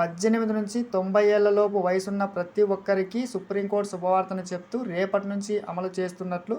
పద్దెనిమిది నుంచి తొంభై ఏళ్ళలోపు వయసున్న ప్రతి ఒక్కరికి సుప్రీంకోర్టు శుభవార్తను చెప్తూ రేపటి నుంచి అమలు చేస్తున్నట్లు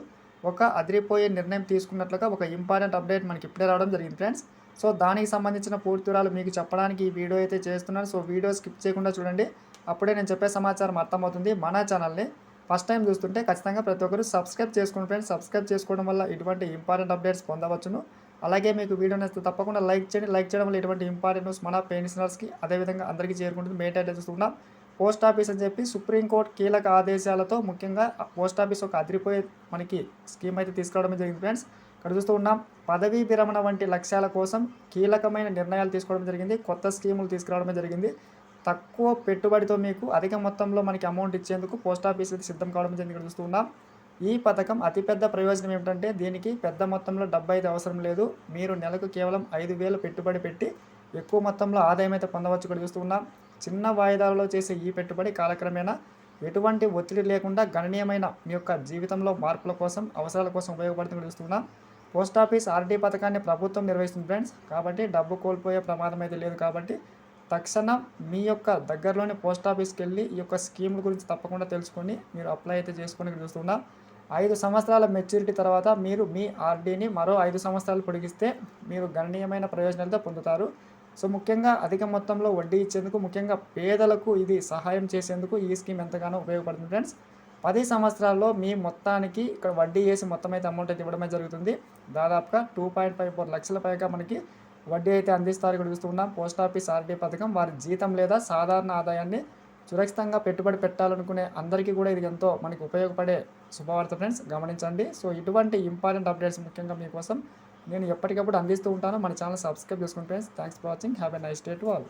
ఒక అదిరిపోయే నిర్ణయం తీసుకున్నట్లుగా ఒక ఇంపార్టెంట్ అప్డేట్ మనకి ఇప్పుడే రావడం జరిగింది ఫ్రెండ్స్. సో దానికి సంబంధించిన పూర్తి వివరాలు మీకు చెప్పడానికి ఈ వీడియో అయితే చేస్తున్నాను. సో వీడియో స్కిప్ చేయకుండా చూడండి. అప్పుడే నేను చెప్పే సమాచారం అర్థమవుతుంది మన ఛానల్ని. ఫస్ట్ టైం చూస్తుంటే ఖచ్చితంగా ప్రతి ఒక్కరు సబ్స్క్రైబ్ చేసుకోండి ఫ్రెండ్స్. సబ్స్క్రైబ్ చేసుకోవడం వల్ల ఇటువంటి ఇంపార్టెంట్ అప్డేట్స్ పొందవచ్చును. అలాగే మీకు వీడియో నచ్చితే తప్పకుండా లైక్ చేయండి. లైక్ చేయడం వల్ల ఎటువంటి ఇంపార్టెంట్ న్యూస్ మన పెన్షనర్స్కి అదేవిధంగా అందరికీ చేరుకుంటుంది. మెయిన్ చూస్తున్నాం. పోస్ట్ ఆఫీస్ అని చెప్పి సుప్రీంకోర్టు కీలక ఆదేశాలతో ముఖ్యంగా పోస్ట్ ఆఫీస్ ఒక అదిరిపోయే మనకి స్కీమ్ అయితే తీసుకురావడం జరిగింది ఫ్రెండ్స్. ఇక్కడ చూస్తూ ఉన్నాం. పదవీ విరమణ వంటి లక్ష్యాల కోసం కీలకమైన నిర్ణయాలు తీసుకోవడం జరిగింది. కొత్త స్కీములు తీసుకురావడమే జరిగింది. తక్కువ పెట్టుబడితో మీకు అధిక మొత్తంలో మనకి అమౌంట్ ఇచ్చేందుకు పోస్ట్ ఆఫీస్ అయితే సిద్ధం కావడం జరిగింది. ఇక్కడ చూస్తూ ఉన్నాం. ఈ పథకం అతిపెద్ద ప్రయోజనం ఏమిటంటే దీనికి పెద్ద మొత్తంలో డబ్బు అయితే అవసరం లేదు. మీరు నెలకు కేవలం ఐదు వేలు పెట్టుబడి పెట్టి ఎక్కువ మొత్తంలో ఆదాయం అయితే పొందవచ్చు కూడా చూస్తున్నాం. చిన్న వాయిదాలలో చేసే ఈ పెట్టుబడి కాలక్రమేణా ఎటువంటి ఒత్తిడి లేకుండా గణనీయమైన మీ యొక్క జీవితంలో మార్పుల కోసం అవసరాల కోసం ఉపయోగపడుతుంది ఇక్కడ చూస్తున్నాం. పోస్ట్ ఆఫీస్ ఆర్డీ పథకాన్ని ప్రభుత్వం నిర్వహిస్తుంది ఫ్రెండ్స్. కాబట్టి డబ్బు కోల్పోయే ప్రమాదం అయితే లేదు కాబట్టి తక్షణం మీ యొక్క దగ్గరలోని పోస్ట్ ఆఫీస్కి వెళ్ళి ఈ యొక్క స్కీముల గురించి తప్పకుండా తెలుసుకొని మీరు అప్లై అయితే చేసుకొని చూస్తున్నాం. ఐదు సంవత్సరాల మెచ్యూరిటీ తర్వాత మీరు మీ ఆర్డీని మరో ఐదు సంవత్సరాలు పొడిగిస్తే మీరు గణనీయమైన ప్రయోజనాలతో పొందుతారు. సో ముఖ్యంగా అధిక మొత్తంలో వడ్డీ ఇచ్చేందుకు ముఖ్యంగా పేదలకు ఇది సహాయం చేసేందుకు ఈ స్కీమ్ ఎంతగానో ఉపయోగపడుతుంది ఫ్రెండ్స్. పది సంవత్సరాల్లో మీ మొత్తానికి ఇక్కడ వడ్డీ వేసి మొత్తం అయితే అమౌంట్ అయితే ఇవ్వడమే జరుగుతుంది. దాదాపుగా టూ పాయింట్ ఫైవ్ ఫోర్ లక్షల పైగా మనకి వడ్డీ అయితే అందిస్తారు ఇక్కడ చూస్తున్నాం పోస్ట్ ఆఫీస్ ఆర్డీ పథకం వారి జీతం లేదా సాధారణ ఆదాయాన్ని సురక్షితంగా పెట్టుబడి పెట్టాలనుకునే అందరికీ కూడా ఇది ఎంతో మనకి ఉపయోగపడే శుభవార్త ఫ్రెండ్స్. గమనించండి. సో ఇటువంటి ఇంపార్టెంట్ అప్డేట్స్ ముఖ్యంగా మీకోసం నేను ఎప్పటికప్పుడు అందిస్తూ ఉంటాను. మన ఛానల్ సబ్స్క్రైబ్ చేసుకోండి friends thanks for watching. Have a nice day to all.